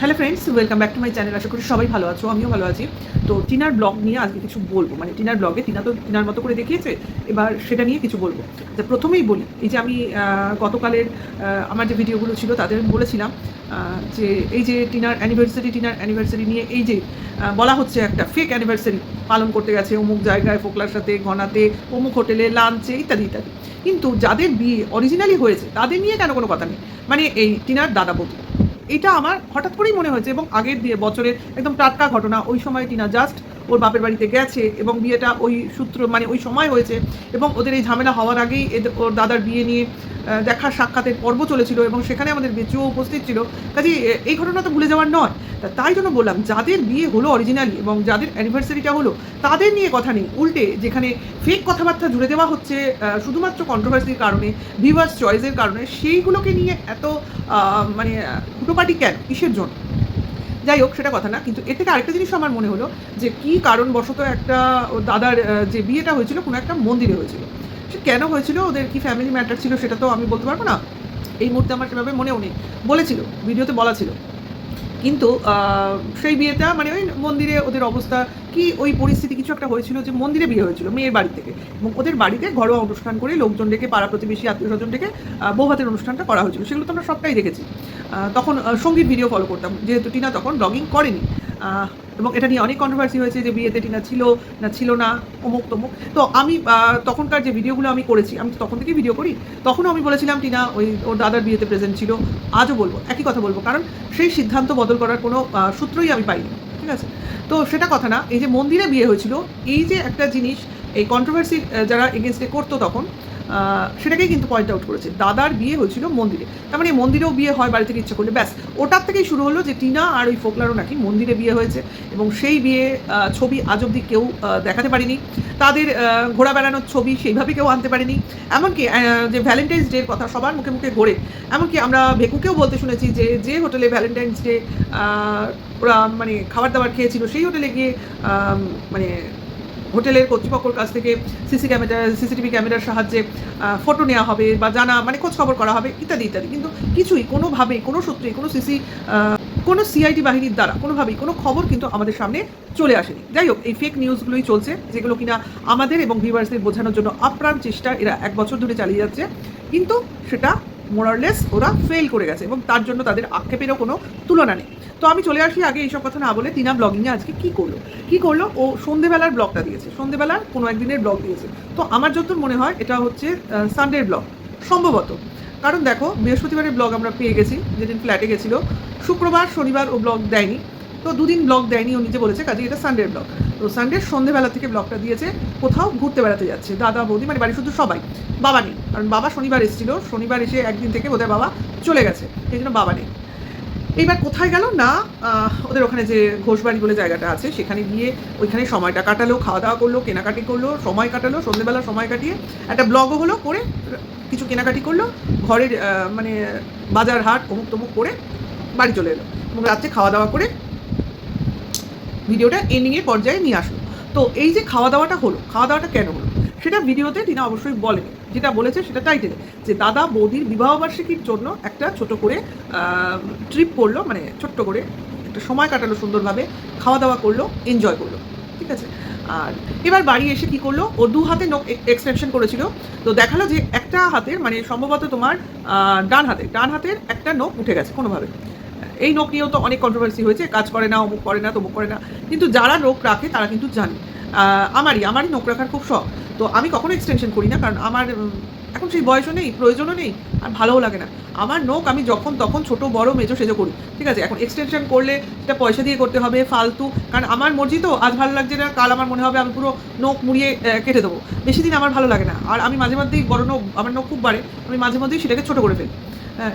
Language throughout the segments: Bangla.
Hello friends welcome back to my channel আশা করি সবাই ভালো আছো, আমিও ভালো আছি। তো টিনার ব্লগ নিয়ে আজকে কিছু বলব। মানে টিনার ব্লগে টিনা তো টিনার মতো করে দেখিয়েছে, এবার সেটা নিয়ে কিছু বলব। যে প্রথমেই বলি, এই যে আমি গতকালের আমার যে ভিডিওগুলো ছিল তাদের বলেছিলাম যে এই যে টিনার অ্যানিভার্সারি টিনার অ্যানিভার্সারি নিয়ে এই যে বলা হচ্ছে একটা ফেক অ্যানিভার্সারি পালন করতে গেছে অমুক জায়গায় ফোকলার সাথে ঘনাতে অমুক হোটেলে লাঞ্চে ইত্যাদি ইত্যাদি। কিন্তু যাদের বিয়ে অরিজিনালি হয়েছে, তাদের নিয়ে কেন কোনো কথা নেই? মানে এই টিনার দাদা বৌদি এটা আমার হঠাৎ করেই মনে হয়েছে এবং আগের দিয়ে বছরের একদম টাটকা ঘটনা, ওই সময় টিনা জাস্ট ওর বাপের বাড়িতে গেছে এবং বিয়েটা ওই সূত্র মানে ওই সময় হয়েছে এবং ওদের এই ঝামেলা হওয়ার আগেই ওর দাদার বিয়ে নিয়ে দেখার সাক্ষাতের পর্ব চলেছিল এবং সেখানে আমাদের বেচুও উপস্থিত ছিল। কাজে এই ঘটনা তো ভুলে যাওয়ার নয়। তা তাই জন্য বললাম, যাদের বিয়ে হলো অরিজিনালি এবং যাদের অ্যানিভার্সারিটা হলো, তাদের নিয়ে কথা নেই। উল্টে যেখানে ফেক কথাবার্তা জুড়ে দেওয়া হচ্ছে শুধুমাত্র কন্ট্রোভার্সির কারণে ভিভার্স চয়েসের কারণে, সেইগুলোকে নিয়ে এত মানে হুটোপাটি কেন? কিসের জন্য? যাই হোক, সেটা কথা না, কিন্তু এর থেকে আরেকটা জিনিস আমার মনে হলো যে, কী কারণবশত একটা দাদার যে বিয়েটা হয়েছিল, কোনো একটা মন্দিরে হয়েছিল। কেন হয়েছিল, ওদের কি ফ্যামিলি ম্যাটার ছিল সেটা তো আমি বলতে পারব না। এই মুহূর্তে আমার সেভাবে মনেও নেই। বলেছিল, ভিডিওতে বলা ছিল। কিন্তু সেই বিয়েটা মানে ওই মন্দিরে ওদের অবস্থা, কি ওই পরিস্থিতি কিছু একটা হয়েছিল যে মন্দিরে বিয়ে হয়েছিল মেয়ের বাড়ি থেকে। এবং ওদের বাড়িতে ঘরোয়া অনুষ্ঠান করে লোকজন ডেকে, পাড়া প্রতিবেশী, আত্মীয় স্বজন ডেকে বৌভাতের অনুষ্ঠানটা করা হয়েছিল। সেগুলো তো আমরা সবটাই দেখেছি। তখন সংগীত ভিডিও ফলো করতাম। যেহেতু টিনা তখন ব্লগিং করেনি। এবং এটা নিয়ে অনেক কন্ট্রোভার্সি হয়েছে যে বিয়েতে টিনা ছিল না ছিল না, অমুক, তমুক। তো আমি তখনকার যে ভিডিওগুলো আমি করেছি, আমি তখন থেকেই ভিডিও করি, তখনও আমি বলেছিলাম, টিনা, ওই ওর দাদার বিয়েতে প্রেজেন্ট ছিল, আজও বলব, একই কথা বলব। কারণ সেই সিদ্ধান্ত বদল করার কোনো সূত্রই আমি পাইনি, ঠিক আছে? তো সেটা কথা না, এই যে মন্দিরে বিয়ে হয়েছিল, এই যে একটা জিনিস, এই কন্ট্রোভার্সি যারা এগেনস্টে করতো তখন সেটাকেই কিন্তু পয়েন্ট আউট করেছে। দাদার বিয়ে হয়েছিল মন্দিরে। তার মানে মন্দিরেও বিয়ে হয়, বাড়ি থেকে ইচ্ছে করলে। ব্যাস, ওটার থেকেই শুরু হলো যে টিনা আর ওই ফোকলারও নাকি মন্দিরে বিয়ে হয়েছে এবং সেই বিয়ে ছবি আজ অব্দি কেউ দেখাতে পারেনি। তাদের ঘোরা বেড়ানোর ছবি সেইভাবে কেউ আনতে পারেনি। এমনকি যে ভ্যালেন্টাইন্স ডের কথা সবার মুখে মুখে ঘোরে। এমনকি আমরা ভেকুকেও বলতে শুনেছি যে যে হোটেলে ভ্যালেন্টাইন্স ডে ওরা মানে খাবার দাবার খেয়েছিল, সেই হোটেলে গিয়ে মানে হোটেলের কর্তৃপক্ষের কাছ থেকে সিসি ক্যামেরা, সিসিটিভি ক্যামেরার সাহায্যে ফটো নেওয়া হবে বা জানা মানে খোঁজ খবর করা হবে, ইত্যাদি ইত্যাদি। কিন্তু কিছুই, কোনোভাবেই, কোনো সূত্রে, কোনো সিসি কোনো সিআইডি বাহিনীর দ্বারা, কোনোভাবেই কোনো খবর কিন্তু আমাদের সামনে চলে আসেনি। যাই হোক, এই ফেক নিউজগুলোই চলছে, যেগুলো কিনা আমাদের এবং ভিউয়ার্সদের বোঝানোর জন্য আপ্রাণ চেষ্টা, এরা এক বছর ধরে চালিয়ে যাচ্ছে। কিন্তু সেটা মোরারলেস ওরা ফেল করে গেছে এবং তার জন্য তাদের আক্ষেপেরও কোনো তুলনা নেই। তো আমি চলে আসি আগে এইসব কথা না বলে তিনা ব্লগিংয়ে আজকে কি করল? কি করল? ও সন্ধেবেলার ব্লগটা দিয়েছে। সন্ধেবেলার কোনো একদিনের ব্লগ দিয়েছে। তো আমার যতদূর মনে হয় এটা হচ্ছে সানডের ব্লগ। সম্ভবত। কারণ দেখো, বৃহস্পতিবারের ব্লগ আমরা পেয়ে গেছি, যেদিন ফ্ল্যাটে গেছিল। শুক্রবার, শনিবার ও ব্লগ দেয়নি। তো দুদিন ব্লগ দেয়নি, ও নিজে বলেছে কাজে এটা সানডের ব্লগ। তো সানডে সন্ধেবেলা থেকে ব্লগটা দিয়েছে, কোথাও ঘুরতে বেড়াতে যাচ্ছে। দাদা, বৌদি মানে বাড়ি শুধু সবাই। বাবা নেই। কারণ বাবা শনিবার এসেছিল, শনিবার এসে একদিন থেকে বোধহয় বাবা চলে গেছে। সেই জন্য বাবা নেই। এইবার কোথায় গেল? না ওদের ওখানে যে ঘোষবাড়ি বলে জায়গাটা আছে, সেখানে গিয়ে ওইখানে সময়টা কাটালো খাওয়া দাওয়া করল, কেনাকাটি করল, সময় কাটালো সন্ধ্যেবেলা সময় কাটিয়ে একটা ব্লগও হলো করে কিছু কেনাকাটি করল, ঘরের মানে বাজার হাট, অমুক তমুক করে বাড়ি চলে এলো এবং রাত্রে খাওয়া দাওয়া করে ভিডিওটা এন্ডিংয়ের পর্যায়ে নিয়ে আসলো। তো এই যে খাওয়া দাওয়াটা হলো খাওয়া দাওয়াটা কেন হলো? সেটা ভিডিওতে টিনা অবশ্যই বলেনি। যেটা বলেছে সেটা টাইটেলে যে দাদা বৌদির বিবাহবার্ষিকীর জন্য একটা ছোট করে ট্রিপ করল মানে ছোট্ট করে একটা সময় কাটালো সুন্দরভাবে খাওয়া দাওয়া করল এনজয় করল, ঠিক আছে? আর এবার বাড়ি এসে কি করল? ও দু হাতে নখ এক্সটেনশন করেছিল। তো দেখাল যে একটা হাতের মানে সম্ভবত তোমার ডান হাতে, ডান হাতের একটা নখ উঠে গেছে কোনোভাবে। এই নখ নিয়েও তো অনেক কন্ট্রোভার্সি হয়েছে, কাজ করে না, অমুক করে না, তমুক করে না। কিন্তু যারা নখ রাখে তারা কিন্তু জানে। আমারই আমারই নখ রাখার খুব শখ। তো আমি কখনো এক্সটেনশন করি না, কারণ আমার এখন সেই বয়সও নেই, প্রয়োজনও নেই, আর ভালোও লাগে না। আমার নখ আমি যখন তখন ছোট বড় মেজো সেজো করি, ঠিক আছে? এখন এক্সটেনশন করলে সেটা পয়সা দিয়ে করতে হবে, ফালতু, কারণ আমার মর্জি তো, আজ ভালো লাগছে না, কাল আমার মনে হবে আমি পুরো নখ মুড়িয়ে কেটে দেবো। বেশি দিন আমার ভালো লাগে না, আর আমি মাঝে মধ্যেই বড় নখ, আমার নখ খুব বাড়ে, আমি মাঝে মধ্যেই সেটাকে ছোটো করে ফেলি।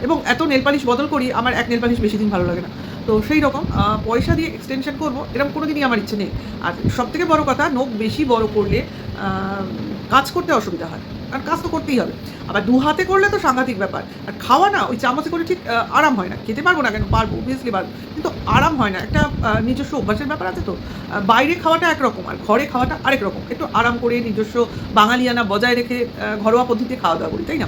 এবং এত নেল পালিশ বদল করি, আমার এক নেল পালিশ বেশি দিন ভালো লাগে না। তো সেই রকম পয়সা দিয়ে এক্সটেনশন করব, এরকম কোনো দিনই আমার ইচ্ছে নেই। আর সব থেকে বড় কথা, নখ বেশি বড় করলে কাজ করতে অসুবিধা হয়। আর কাজ তো করতেই হবে। আবার দু হাতে করলে তো সাংঘাতিক ব্যাপার। আর খাওয়া না, ওই চামচে করে ঠিক আরাম হয় না। খেতে পারব না কেন? পারব অবভিয়াসলি পারব। কিন্তু আরাম হয় না। একটা নিজস্ব অভ্যাসের ব্যাপার আছে তো? বাইরে খাওয়াটা একরকম, আর ঘরে খাওয়াটা আরেক রকম। একটু আরাম করে নিজস্ব বাঙালিয়ানা বজায় রেখে ঘরোয়া পদ্ধতিতে খাওয়া দাওয়া করি, তাই না?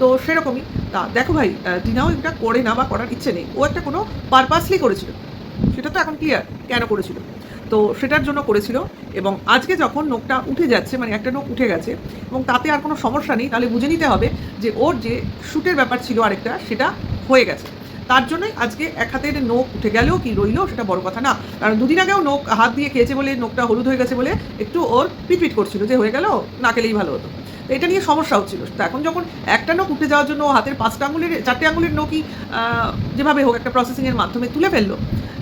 তো সেরকমই। তা দেখো ভাই টিনাও এটা করে না বা করার ইচ্ছে নেই। ও একটা কোনো পারপাসলি করেছিল। সেটা তো এখন ক্লিয়ার কেন করেছিল? তো সেটার জন্য করেছিল এবং আজকে যখন নোকটা উঠে যাচ্ছে মানে একটা নোক উঠে গেছে এবং তাতে আর কোনো সমস্যা নেই, তাহলে বুঝে নিতে হবে যে ওর যে শ্যুটের ব্যাপার ছিল আরেকটা, সেটা হয়ে গেছে। তার জন্যই আজকে এক হাতের নোখ উঠে গেলেও কি রইল সেটা বড় কথা না। কারণ দুদিন আগেও নোখ হাত দিয়ে খেয়েছে বলে, নোখটা হলুদ হয়ে গেছে বলে একটু ওর পিটপিট করছিল যে হয়ে গেল, না খেলেই ভালো হতো। এটা নিয়ে সমস্যা হচ্ছিল। তো এখন যখন একটা নোখ উঠে যাওয়ার জন্য হাতের পাঁচটা আঙুলের, চারটে আঙুলের নোখই যেভাবে হোক একটা প্রসেসিংয়ের মাধ্যমে তুলে ফেলল,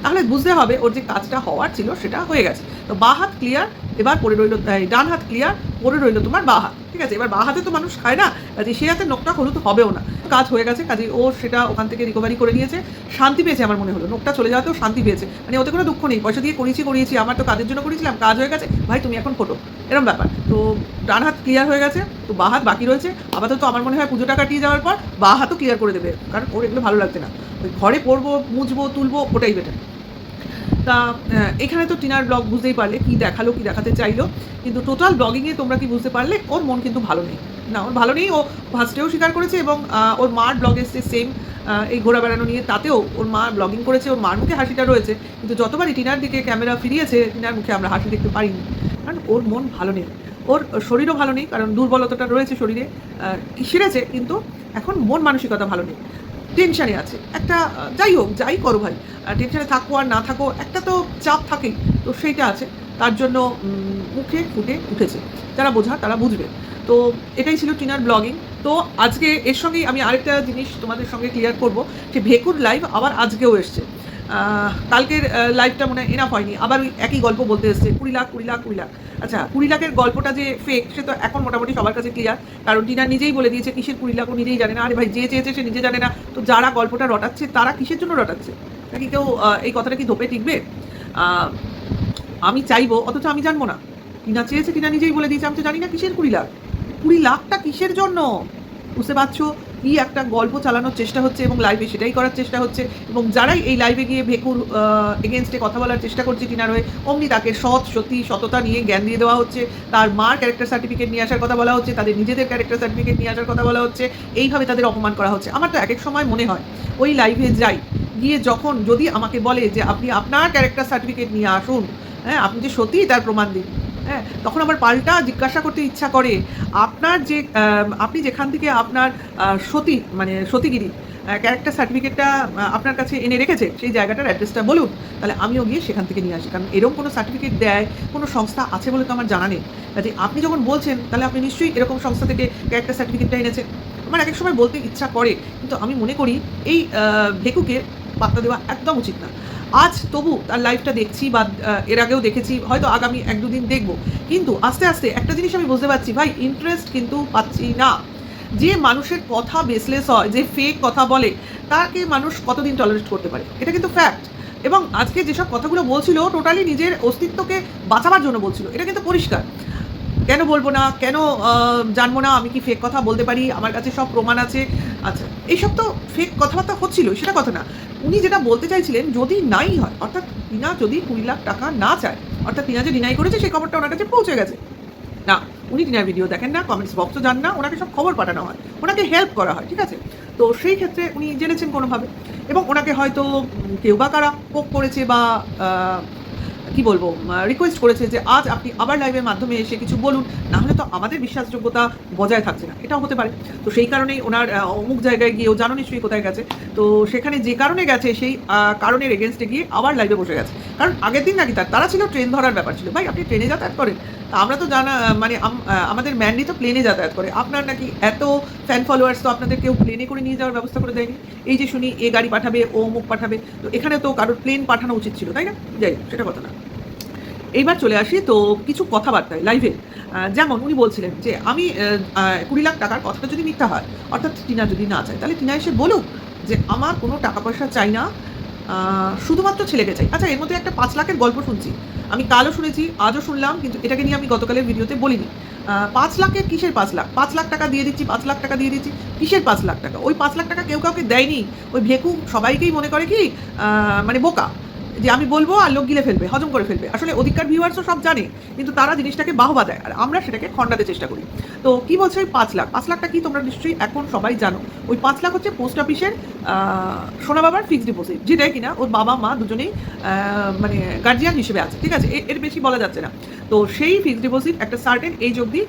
তাহলে বুঝতে হবে ওর যে কাজটা হওয়ার ছিল সেটা হয়ে গেছে। তো বা হাত ক্লিয়ার এবার পড়ে রইল ডান হাত ক্লিয়ার পড়ে রইল তোমার বা হাত। ঠিক আছে, এবার বা হাতে তো মানুষ খায় না কাজে সে হাতে নোকটা হলুদ হবেও না। কাজ হয়ে গেছে কাজে ও সেটা ওখান থেকে রিকভারি করে নিয়েছে। শান্তি পেয়েছে আমার মনে হলো নোকটা চলে যাওয়াতেও শান্তি পেয়েছে। মানে ওতে কোনো দুঃখ নেই, পয়সা দিয়ে করিয়েছি করিয়েছি, আমার তো কাজের জন্য করেছিলাম কাজ হয়ে গেছে, ভাই তুমি এখন ফটো এরকম ব্যাপার। তো ডান হাত ক্লিয়ার হয়ে গেছে, তো বা হাত বাকি রয়েছে, আপাতত আমার মনে হয় পুজোটা কাটিয়ে যাওয়ার পর বা হাতও ক্লিয়ার করে দেবে, কারণ ওর এগুলো ভালো লাগছে না। ঘরে পড়ব মুছবো, তুলবো, ওটাই বেটার তা এখানে তো টিনার ব্লগ বুঝতেই পারলে কি দেখাল, কি দেখাতে চাইলো। কিন্তু টোটাল ব্লগিংয়ে তোমরা কি বুঝতে পারলে, ওর মন কিন্তু ভালো নেই। না, ওর ভালো নেই, ও ফার্স্টেও স্বীকার করেছে এবং ওর মার ব্লগ এসছে সেম এই ঘোরা বেড়ানো নিয়ে। তাতেও ওর মা ব্লগিং করেছে, ওর মার মুখে হাসিটা রয়েছে। কিন্তু যতবারই টিনার দিকে ক্যামেরা ফিরিয়েছে, টিনার মুখে আমরা হাসি দেখতে পারিনি। কারণ ওর মন ভালো নেই। ওর শরীরও ভালো নেই, কারণ দুর্বলতাটা রয়েছে শরীরে সেরেছে, কিন্তু এখন মন মানসিকতা ভালো নেই। টেনশানে আছে। একটা যাই হোক, যাই করো ভাই। টেনশানে থাকো আর না থাকো, একটা তো চাপ থাকেই। তো সেইটা আছে। তার জন্য মুখে ফুটে উঠেছে। যারা বোঝা, তারা বুঝবে। তো এটাই ছিল টিনার ব্লগিং। তো আজকে এর সঙ্গেই আমি আরেকটা জিনিস তোমাদের সঙ্গে ক্লিয়ার করব যে ভেকুর লাইভ আবার আজকেও এসছে। কালকের লাইভটা মনে হয় এনাফ হয়নি। আবার ওই একই গল্প বলতে এসছে, কুড়ি লাখ কুড়ি লাখ কুড়ি লাখ। আচ্ছা কুড়ি লাখের গল্পটা যে ফেক সে তো এখন মোটামুটি সবার কাছে ক্লিয়ার কারণ টিনা নিজেই বলে দিয়েছে কিসের কুড়ি লাখ নিজেই জানে না। আরে ভাই, যে চেয়েছে সে নিজে জানে না। তো যারা গল্পটা রটাচ্ছে, তারা কিসের জন্য রটাচ্ছে? নাকি কেউ এই কথাটা কি ধোপে টিকবে? আমি চাইব, অথচ আমি জানব না। টিনা চেয়েছে, টিনা নিজেই বলে দিয়েছে, আমি তো জানি না কিসের কুড়ি লাখ। কুড়ি লাখটা কিসের জন্য? বুঝতে পারছ? কি একটা গল্প চালানোর চেষ্টা হচ্ছে এবং লাইভে সেটাই করার চেষ্টা হচ্ছে এবং যারাই এই লাইভে গিয়ে ভেকুর এগেনস্টে কথা বলার চেষ্টা করছে টিনার হয়ে অমনি তাকে সৎ সত্যি সততা নিয়ে জ্ঞান দিয়ে দেওয়া হচ্ছে। তার মার ক্যারেক্টার সার্টিফিকেট নিয়ে আসার কথা বলা হচ্ছে, তাদের নিজেদের ক্যারেক্টার সার্টিফিকেট নিয়ে আসার কথা বলা হচ্ছে, এইভাবে তাদের অপমান করা হচ্ছে। আমার তো এক এক সময় মনে হয়, ওই লাইভে যাই, গিয়ে যখন যদি আমাকে বলে যে আপনি আপনার ক্যারেক্টার সার্টিফিকেট নিয়ে আসুন হ্যাঁ আপনি যে সত্যিই তার প্রমাণ দিন হ্যাঁ তখন আমার পাল্টা জিজ্ঞাসা করতে ইচ্ছা করে। আপনার যে আপনি যেখান থেকে আপনার সতী মানে সতীগিরি ক্যারেক্টার সার্টিফিকেটটা আপনার কাছে এনে রেখেছে, সেই জায়গাটার অ্যাড্রেসটা বলুন, তাহলে আমিও গিয়ে সেখান থেকে নিয়ে আসি। কারণ এরকম কোনো সার্টিফিকেট দেয়, কোনো সংস্থা আছে বলে তো আমার জানা নেই। কাজে আপনি যখন বলছেন, তাহলে আপনি নিশ্চয়ই এরকম সংস্থা থেকে ক্যারেক্টার সার্টিফিকেটটা এনেছেন। আমার এক এক সময় বলতে ইচ্ছা করে, কিন্তু আমি মনে করি, এই ভেকুকে পাত্তা দেওয়া একদম উচিত না। আজ তবু তার লাইফটা দেখছি বা এর আগেও দেখেছি, হয়তো আগামী এক দুদিন দেখব। কিন্তু আস্তে আস্তে একটা জিনিস আমি বুঝতে পারছি, ভাই ইন্টারেস্ট কিন্তু পাচ্ছি না। যে মানুষের কথা বেসলেস হয়, যে ফেক কথা বলে, তাকে মানুষ কতদিন টলারেট করতে পারে? এটা কিন্তু ফ্যাক্ট এবং আজকে যেসব কথাগুলো বলছিল টোটালি নিজের অস্তিত্বকে বাঁচাবার জন্য বলছিল, এটা কিন্তু পরিষ্কার। কেন বলব না? কেন জানব না? আমি কি ফেক কথা বলতে পারি? আমার কাছে সব প্রমাণ আছে। আচ্ছা এইসব তো ফেক কথাবার্তা হচ্ছিল, সেটা কথা না। উনি যেটা বলতে চাইছিলেন, যদি নাই হয়, অর্থাৎ তিনা যদি কুড়ি লাখ টাকা না চায়, অর্থাৎ তিনা যে ডিনাই করেছে, সেই খবরটা ওনার কাছে পৌঁছে গেছে। না, উনি টিনার ভিডিও দেখেন না কমেন্টস বক্সও যান না, ওনাকে সব খবর পাঠানো হয়। ওনাকে হেল্প করা হয়, ঠিক আছে? তো সেই ক্ষেত্রে উনি জেনেছেন কোনোভাবে। এবং ওনাকে হয়তো কেউ বা কারা পোক করেছে বা কি বলব? রিকোয়েস্ট করেছে যে আজ আপনি আবার লাইভের মাধ্যমে এসে কিছু বলুন, না হলে তো আমাদের বিশ্বাসযোগ্যতা বজায় থাকছে না। এটাও হতে পারে। তো সেই কারণেই ওনার অমুক জায়গায় গিয়ে ও জানো নিশ্চয়ই কোথায় গেছে। তো সেখানে যে কারণে গেছে সেই কারণের এগেনস্টে গিয়ে আবার লাইভে বসে গেছে। কারণ আগের দিন নাকি তার, তারা ছিল ট্রেন ধরার ব্যাপার ছিল। ভাই, আপনি ট্রেনে যাতায়াত করেন? আমরা তো জানা মানে আমাদের ম্যান্ডি তো প্লেনে যাতায়াত করে। আপনার নাকি এত ফ্যান ফলোয়ার্স তো আপনাদের কেউ প্লেনে করে নিয়ে যাওয়ার ব্যবস্থা করে দেয়নি? এই যে শুনি, এ গাড়ি পাঠাবে, ও অমুক পাঠাবে। তো এখানে তো কারোর প্লেন পাঠানো উচিত ছিল, তাই না? যাই সেটা কথা না। এইবার চলে আসি, তো কিছু কথাবার্তায় লাইভে যেমন উনি বলছিলেন যে, আমি কুড়ি লাখ টাকার কথাটা যদি মিথ্যা হয়, অর্থাৎ টিনা যদি না চায়, তাহলে টিনা এসে বলুক যে, আমার কোনো টাকা পয়সা চাই না শুধুমাত্র ছেলেকে চাই। আচ্ছা এর মধ্যে একটা পাঁচ লাখের গল্প শুনছি। আমি কালও শুনেছি, আজও শুনলাম, কিন্তু এটাকে নিয়ে আমি গতকালের ভিডিওতে বলিনি। পাঁচ লাখের কিসের পাঁচ লাখ? পাঁচ লাখ টাকা দিয়ে দিচ্ছি, পাঁচ লাখ টাকা দিয়ে দিচ্ছি, কিসের পাঁচ লাখ টাকা? ওই পাঁচ লাখ টাকা কেউ কাউকে দেয়নি? ওই ভেকু সবাইকেই মনে করে কি মানে বোকা। যে আমি বলব আর লোক গিলে ফেলবে, হজম করে ফেলবে। আসলে অধিকার ভিউয়ার্সও সব জানে, কিন্তু তারা জিনিসটাকে বাহবা দেয়। আর আমরা সেটাকে খণ্ডাতে চেষ্টা করি। তো কি বলছে ওই পাঁচ লাখ? পাঁচ লাখটা কি তোমরা নিশ্চয়ই এখন সবাই জানো। ওই পাঁচ লাখ হচ্ছে পোস্ট অফিসের সোনা বাবার ফিক্সড ডিপোজিট যেটাই কিনা, ওর বাবা, মা দুজনেই মানে গার্জিয়ান হিসেবে আছে, ঠিক আছে? এর বেশি বলা যাচ্ছে না। তো সেই ফিক্সড ডিপোজিট একটা সার্টেন এইজ অবধি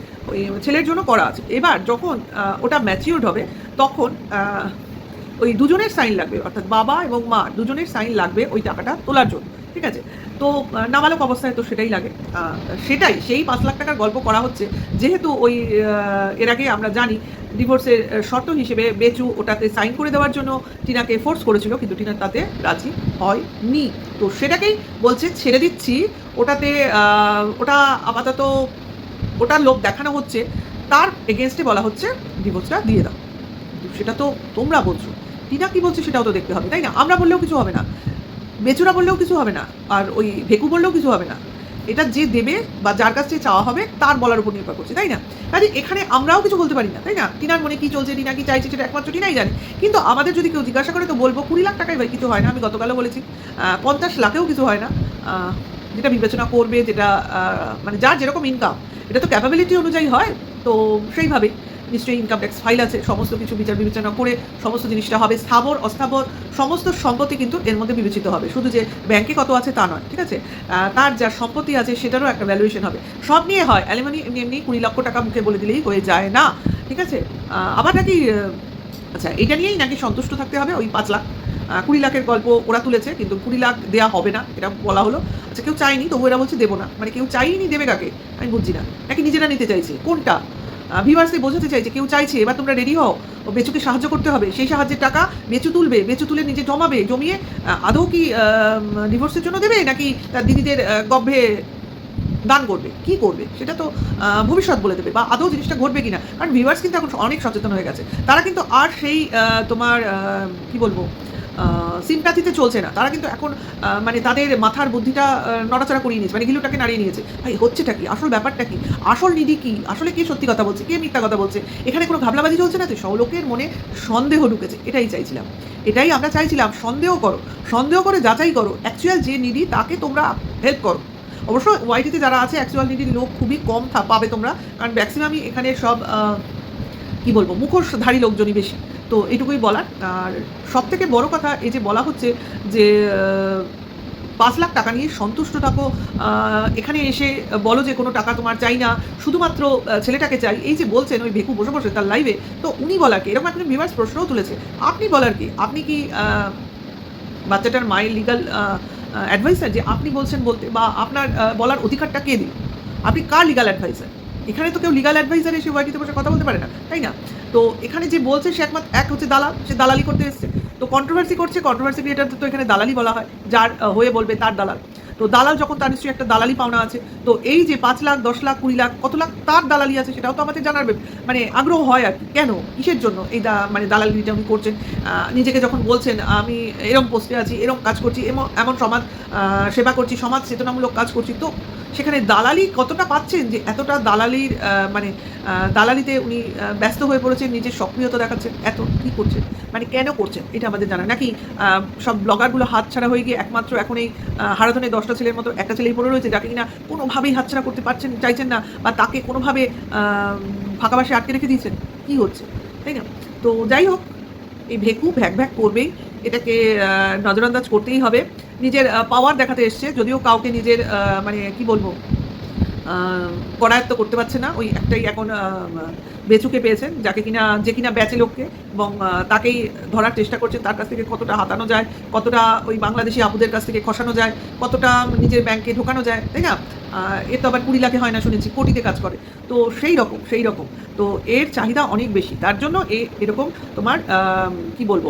ছেলের জন্য করা আছে। এবার যখন ওটা ম্যাচিউর্ড হবে, তখন ওই দুজনের সাইন লাগবে, অর্থাৎ বাবা এবং মা, দুজনের সাইন লাগবে ওই টাকাটা তোলার জন্য, ঠিক আছে? তো নাবালক অবস্থায় তো সেটাই লাগে। সেটাই, সেই পাঁচ লাখ টাকার গল্প করা হচ্ছে। যেহেতু ওই এর আগে আমরা জানি ডিভোর্সের শর্ত হিসেবে বেচু ওটাতে সাইন করে দেওয়ার জন্য টিনাকে ফোর্স করেছিল, কিন্তু টিনা তাতে রাজি হয়নি। তো সেটাকেই বলছে, ছেড়ে দিচ্ছি, ওটাতে ওটা আপাতত, ওটার লোক দেখানো হচ্ছে। তার এগেনস্টে বলা হচ্ছে ডিভোর্সটা দিয়ে দাও। সেটা তো তোমরা বলছো। টিনা কি বলছে সেটাও তো দেখতে হবে, তাই না? আমরা বললেও কিছু হবে না। বেচুরা বললেও কিছু হবে না। আর ওই ভেকু বললেও কিছু হবে না। এটা যে দেবে বা যার কাছ থেকে চাওয়া হবে, তার বলার উপর নির্ভর করছে, তাই না? কাজে এখানে আমরাও কিছু বলতে পারি না, তাই না? টিনার মনে কি চলছে, টিনা কি চাইছে সেটা একমাত্র টিনাই জানে। কিন্তু আমাদের যদি কেউ জিজ্ঞাসা করে, তো বলব কুড়ি লাখ টাকায় ভাই কিছু হয় না, আমি গতকালও বলেছি। পঞ্চাশ লাখেও কিছু হয় না। যেটা বিবেচনা করবে, যেটা মানে যার যেরকম ইনকাম এটা তো ক্যাপাবিলিটি অনুযায়ী হয়, তো সেইভাবে নিশ্চয়ই ইনকাম ট্যাক্স ফাইল আছে, সমস্ত কিছু বিচার বিবেচনা করে সমস্ত জিনিসটা হবে স্থাবর, অস্থাবর, সমস্ত সম্পত্তি কিন্তু এর মধ্যে বিবেচিত হবে। শুধু যে ব্যাংকে কত আছে তা নয়, ঠিক আছে? তার যা সম্পত্তি আছে সেটারও একটা ভ্যালুয়েশন হবে। সব নিয়ে হয় অ্যালিমানি এমনি এমনি কুড়ি লক্ষ টাকা মুখে বলে দিলেই হয়ে যায় না, ঠিক আছে? আবার নাকি আচ্ছা এটা নিয়েই নাকি সন্তুষ্ট থাকতে হবে ওই পাঁচ লাখ। কুড়ি লাখের গল্প ওরা তুলেছে, কিন্তু কুড়ি লাখ দেওয়া হবে না, এটা বলা হলো। আচ্ছা কেউ চাইনি তবু এরা বলছে দেবো না। মানে কেউ চাইনি দেবে কাকে? আমি বুঝছি না। নাকি নিজেরা নিতে চাইছে? কোনটা? ভিভার্সে বোঝাতে চাইছে কেউ চাইছে, এবার তোমরা রেডি হও। ও বেচুকে সাহায্য করতে হবে। সেই সাহায্যের টাকা বেচু তুলবে। বেচু তুলে নিজে জমাবে, জমিয়ে আদৌ কি ডিভোর্সের জন্য দেবে নাকি তার দিদিদের গর্ভে দান করবে? কি করবে? সেটা তো ভবিষ্যৎ বলে দেবে বা আদৌ জিনিসটা ঘটবে কিনা? কারণ ভিভার্স কিন্তু এখন অনেক সচেতন হয়ে গেছে। তারা কিন্তু আর সেই তোমার কি বলব সিম্প্যাথিতে চলছে না। তারা কিন্তু এখন মানে তাদের মাথার বুদ্ধিটা নড়াচড়া করিয়ে নিয়েছে মানে গিলুটাকে নাড়িয়ে নিয়েছে। ভাই, হচ্ছেটা কি? আসল ব্যাপারটা কি? আসল নিধি কি? আসলে কে সত্যি কথা বলছে? কে মিথ্যা কথা বলছে? এখানে কোনো ঘাবলাবাজি চলছে না? তো লোকের মনে সন্দেহ ঢুকেছে, এটাই চাইছিলাম। এটাই আমরা চাইছিলাম, সন্দেহ করো। সন্দেহ করে যাচাই করো অ্যাকচুয়াল যে নিধি, তাকে তোমরা হেল্প করো। অবশ্য ওয়াইটিতে যারা আছে অ্যাকচুয়াল নিডির লোক খুবই কম পাবে তোমরা। কারণ ম্যাক্সিমামই এখানে সব কি বলব, মুখোশধারী লোকজনই বেশি। তো এটুকুই বলার। আর সব থেকে বড় কথা এই যে বলা হচ্ছে যে পাঁচ লাখ টাকা নিয়ে সন্তুষ্ট থাকো। এখানে এসে বলো যে কোনো টাকা তোমার চাই না। শুধুমাত্র ছেলেটাকে চাই। এই যে বলছেন ওই ভেকু বসে বসে তার লাইভে তো উনি বলার কি? এরকম একটা ভিভার্স প্রশ্নও তুলেছে। আপনি বলার কি? আপনি কি বাচ্চাটার মায়ের লিগাল অ্যাডভাইসার যে আপনি বলছেন বলতে বা আপনার বলার অধিকারটা কে দিল? আপনি কার লিগাল অ্যাডভাইসার এখানে তো কেউ লিগাল অ্যাডভাইসার এসে ওয়াইটিতে বসে কথা বলতে পারে না, তাই না? তো এখানে যে বলছে সে একমাত্র, এক হচ্ছে দালাল, সে দালালি করতে এসছে। তো কন্ট্রোভার্সি করছে কন্ট্রোভার্সি ক্রিয়েটার তো এখানে দালালি বলা হয়, যার হয়ে বলবে তার দালাল। তো দালাল যখন তার নিশ্চয়ই একটা দালালি পাওনা আছে, তো এই যে পাঁচ লাখ, দশ লাখ, কুড়ি লাখ, কত লাখ তার দালালি আছে সেটাও তো আমাদের জানার মানে আগ্রহ হয় আর কেন? কিসের জন্য? এই মানে দালালিটা উনি করছেন। নিজেকে যখন বলছেন, আমি এরম পোস্টে আছি, এরম কাজ করছি, এমন এমন সমাজ সেবা করছি, সমাজ চেতনামূলক কাজ করছি, তো সেখানে দালালি কতটা পাচ্ছেন যে এতটা দালালির মানে দালালিতে উনি ব্যস্ত হয়ে পড়েছেন, নিজের সক্রিয়তা দেখাচ্ছেন? এত কী করছেন? মানে কেন করছেন? এটা আমাদের জানা নাকি সব ব্লগারগুলো হাত ছাড়া হয়ে গিয়ে একমাত্র এখন এই হারাধনে দশটা ছেলের মতো একটা ছেলেই পড়ে রয়েছে যাকে কিনা কোনোভাবেই হাতছাড়া করতে পারছেন, চাইছেন না বা তাকে কোনোভাবে ফাঁকাবাসে আটকে রেখে দিয়েছেন? কী হচ্ছে? তাই না? তো যাই হোক, এই ভেকু ভ্যাক ভ্যাক করবেই। এটাকে আহ, নজরআন্দাজ করতেই হবে। নিজের পাওয়ার দেখাতে এসছে যদিও কাউকে নিজের মানে কি বলব করায়ত্ত করতে পারছে না। ওই একটাই এখন বেচুকে পেয়েছেন যাকে কিনা যে কিনা ব্যাচে লোককে এবং তাকেই ধরার চেষ্টা করছে। তার কাছ থেকে কতটা হাতানো যায় কতটা ওই বাংলাদেশি আপুদের কাছ থেকে খসানো যায় কতটা নিজের ব্যাংকে ঢোকানো যায় তাই না? এর তো আবার কুড়ি লাখে হয় না শুনেছি কোটিতে কাজ করে। তো সেই রকম সেই রকম। তো এর চাহিদা অনেক বেশি। তার জন্য এ এরকম তোমার কি বলব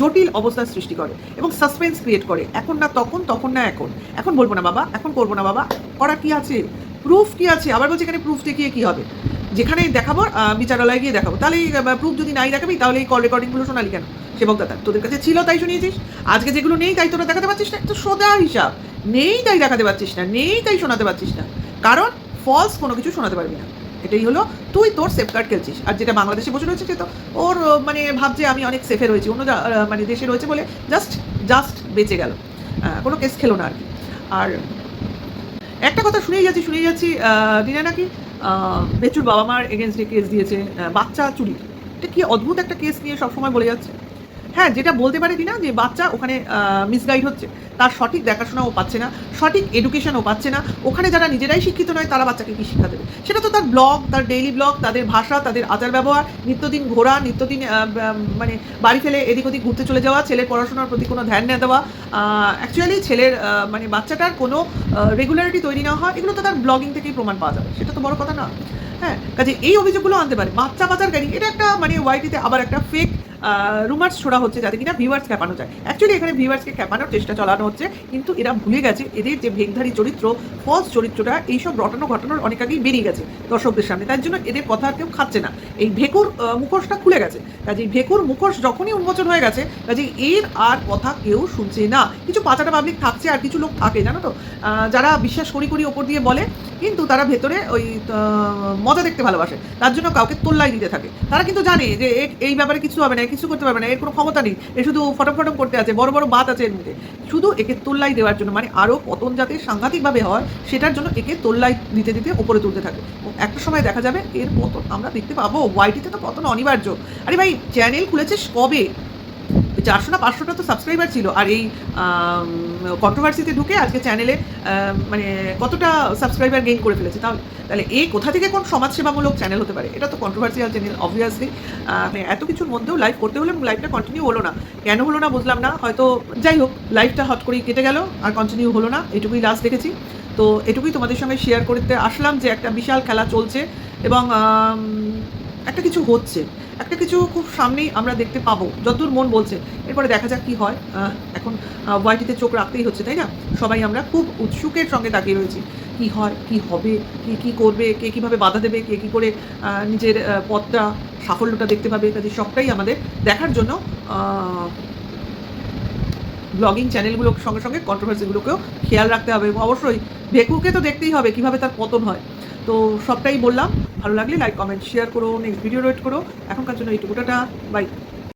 জটিল অবস্থার সৃষ্টি করে এবং সাসপেন্স ক্রিয়েট করে। এখন না তখন তখন না এখন। এখন বলব না বাবা, এখন করব না বাবা। করার কি আছে? প্রুফ কি আছে? আবার বলছি এখানে প্রুফ দেখিয়ে কি হবে? যেখানে দেখাবো বিচারালয়ে গিয়ে দেখাবো। তাহলে প্রুফ যদি নাই দেখাবি, তাহলে এই কল রেকর্ডিংগুলো শোনালি কেন? সেবক দাদা, তোদের কাছে ছিল, তাই শুনিয়েছিস? আজকে যেগুলো নেই, তাই তোরা দেখাতে পারছিস না? তো সোজা হিসাব। নেই, তাই দেখাতে পারছিস না। নেই, তাই শোনাতে পারছিস না। কারণ ফলস কোনো কিছু শোনাতে পারবি না। এটাই হলো, তুই তোর সেফগার্ড খেলছিস। আর যেটা বাংলাদেশে বসে রয়েছে সে তো ওর মানে ভাবছে আমি অনেক সেফে রয়েছি। অন্য মানে দেশে রয়েছে বলে জাস্ট জাস্ট বেঁচে গেল। কোনো কেস খেলো না আর কি। আর একটা কথা শুনেই যাচ্ছি শুনেই যাচ্ছি টিনা নাকি বেচুর বাবা মার এগেনস্টে কেস দিয়েছে। বাচ্চা চুরি। এটা কি অদ্ভুত একটা কেস নিয়ে সবসময় বলে যাচ্ছে? হ্যাঁ যেটা বলতে পারে কিনা যে বাচ্চা ওখানে মিসগাইড হচ্ছে। তার সঠিক দেখাশোনাও পাচ্ছে না, সঠিক এডুকেশনও পাচ্ছে না। ওখানে যারা নিজেরাই শিক্ষিত নয়, তারা বাচ্চাকে কী শিক্ষা দেবে? সেটা তো তার ব্লগ তার ডেইলি ব্লগ তাদের ভাষা, তাদের আচার ব্যবহার নিত্যদিন ঘোরা, নিত্যদিন মানে বাড়ি ফেলে, এদিক ওদিক ঘুরতে চলে যাওয়া, ছেলের পড়াশোনার প্রতি কোনো ধ্যান না দেওয়া অ্যাকচুয়ালি ছেলের মানে বাচ্চাটার কোনো রেগুলারিটি তৈরি না হয় এগুলো তো তার ব্লগিং থেকেই প্রমাণ পাওয়া যাবে। সেটা তো বড় কথা না। হ্যাঁ কাজে এই অভিযোগগুলো আনতে পারে। বাচ্চা পাচারকারী, এটা একটা মানে ওয়াইটিতে আবার একটা ফেক রুমার্স ছোড়া হচ্ছে যাতে কিনা ভিউয়ার্স খেপানো যায়। অ্যাকচুয়ালি এখানে ভিউয়ার্সকে খেপানোর চেষ্টা চালানো হচ্ছে, কিন্তু এরা ভুলে গেছে। এদের যে ভেগধারী চরিত্র ফলস চরিত্রটা, এইসব রটানো ঘটনার অনেক আগেই বেরিয়ে গেছে দর্শকদের সামনে। তার জন্য এদের কথা কেউ খাচ্ছে না। এই ভেকুর মুখোশটা খুলে গেছে। কাজে ভেকুর মুখোশ যখনই উন্মোচন হয়ে গেছে কাজে এর আর কথা কেউ শুনছে না। কিছু পাচাটা পাবলিক থাকছে আর কিছু লোক থাকে, জানো তো? যারা বিশ্বাস করি করি ওপর দিয়ে বলে, কিন্তু তারা ভেতরে ওই মজা দেখতে ভালোবাসে। তার জন্য কাউকে তোল্লাই দিতে থাকে। তারা কিন্তু জানে যে এই ব্যাপারে কিছু হবে না কিছু করতে পারবে না, এর কোনো ক্ষমতা নেই। এ শুধু ফটম ফটম করতে আছে, বড় বড় বাত আছে এর মধ্যে। শুধু একে তোল্লাই দেওয়ার জন্য মানে আরও পতন যাতে সাংঘাতিকভাবে হয়, সেটার জন্য একে তোল্লাই দিতে দিতে ওপরে তুলতে থাকে। একটা সময় দেখা যাবে এর পতন আমরা দেখতে পাবো। ওয়াইটিতে তো পতন অনিবার্য। আরে ভাই চ্যানেল খুলেছে কবে? চারশো না পাঁচশোটা তো সাবস্ক্রাইবার ছিল। আর এই কন্ট্রোভার্সিতে ঢুকে আজকে চ্যানেলে মানে কতটা সাবস্ক্রাইবার গেইন করে ফেলেছে। তাহলে তাহলে এই কোথা থেকে কোন সমাজসেবামূলক চ্যানেল হতে পারে? এটা তো কন্ট্রোভার্সিয়াল চ্যানেল অবভিয়াসলি এত কিছুর মধ্যেও লাইভ করতে হলে এবং লাইভটা কন্টিনিউ হলো না। কেন হলো না বুঝলাম না। হয়তো যাই হোক লাইভটা হট করেই কেটে গেল আর কন্টিনিউ হলো না। এটুকুই লাস্ট দেখেছি। তো এটুকুই তোমাদের সঙ্গে শেয়ার করতে আসলাম যে একটা বিশাল খেলা চলছে এবং একটা কিছু হচ্ছে, একটা কিছু খুব সামনেই আমরা দেখতে পাবো যতদূর মন বলছে। এরপরে দেখা যাক কি হয়। এখন ওয়াইটিতে চোখ রাখতেই হচ্ছে, তাই না? সবাই আমরা খুব উৎসুকের সঙ্গে তাকিয়ে রয়েছি। কি হয়, কি হবে, কি কি করবে, কে কীভাবে বাধা দেবে, কে কি করে নিজের পথটা, সাফল্যটা দেখতে পাবে, কাজে সবটাই আমাদের দেখার জন্য ব্লগিং চ্যানেলগুলোর সঙ্গে সঙ্গে কন্ট্রোভার্সিগুলোকেও খেয়াল রাখতে হবে। অবশ্যই ভেকুকে তো দেখতেই হবে কীভাবে তার পতন হয়। তো সবটাই বললাম। ভালো লাগলে লাইক কমেন্ট শেয়ার করো নেক্সট ভিডিও ওয়েট করো। এখনকার জন্য এইটুকুটা বাই